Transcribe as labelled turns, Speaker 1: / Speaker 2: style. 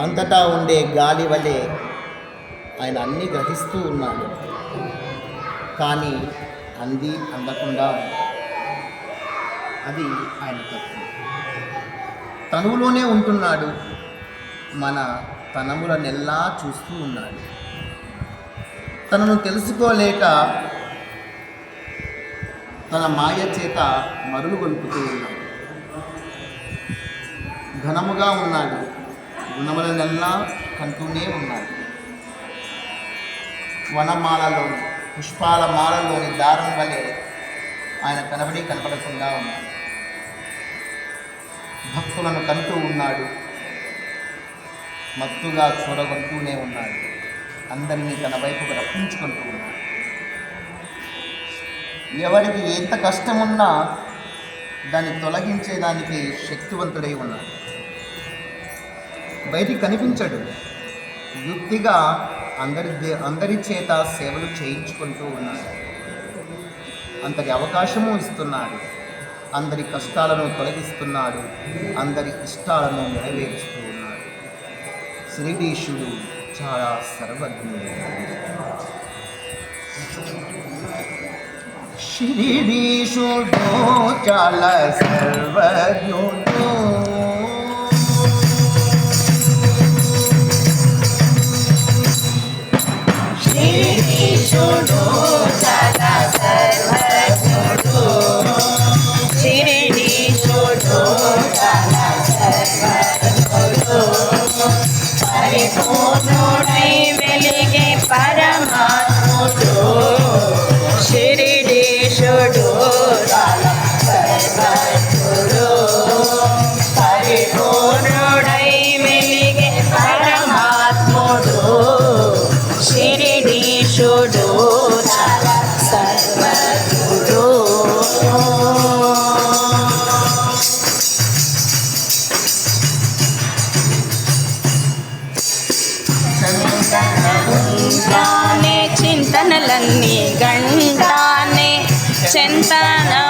Speaker 1: అంతటా ఉండే గాలి వలె ఆయన అన్నీ గ్రహిస్తూ ఉన్నాడు. కానీ అంది అందకుండా అది ఆయన తత్వం తనువులోనే ఉంటున్నాడు. మన తనములనెల్లా చూస్తూ ఉన్నాడు. తనను తెలుసుకోలేక తన మాయ చేత మరులు గొలుపుతూ ఉన్నాడు. ఘనముగా ఉన్నాడు. గుణములనెల్లా కంటూనే ఉన్నాయి వనమాలలోని పుష్పాల మాలలోని దారం వలె ఆయన కనబడి కనపడకుండా ఉన్నాడు. భక్తులను కంటూ ఉన్నాడు. మత్తుగా చూడగొంటూనే ఉన్నాడు. అందరినీ తన వైపుకు రప్పించుకుంటూ ఉన్నాడు. ఎవరికి ఎంత కష్టమున్నా దాన్ని తొలగించేదానికి శక్తివంతుడై ఉన్నాడు. బయటికి కనిపించడు. యుక్తిగా అందరి దే- అందరి చేత సేవలు చేయించుకుంటూ ఉన్నాడు. అందరి అవకాశము ఇస్తున్నాడు. అందరి కష్టాలను తొలగిస్తున్నాడు. అందరి ఇష్టాలను నెరవేరుస్తూ ఉన్నాడు. శ్రీడీషుడు చాలా సర్వజ్ఞుడు. శ్రీడీషుడు చాలా సర్వజ్ఞుడు.
Speaker 2: శ్రీకృష్ణుడు చాలా సర్వజ్ఞుడు శ్రీకృష్ణుడు చాలా సర్వజ్ఞుడు పరిపూర్ణుడై వెలిగే పరమాత్ముడు శిరిడీశుడు చాలా చింతనలన్నీ గంటానే చింతన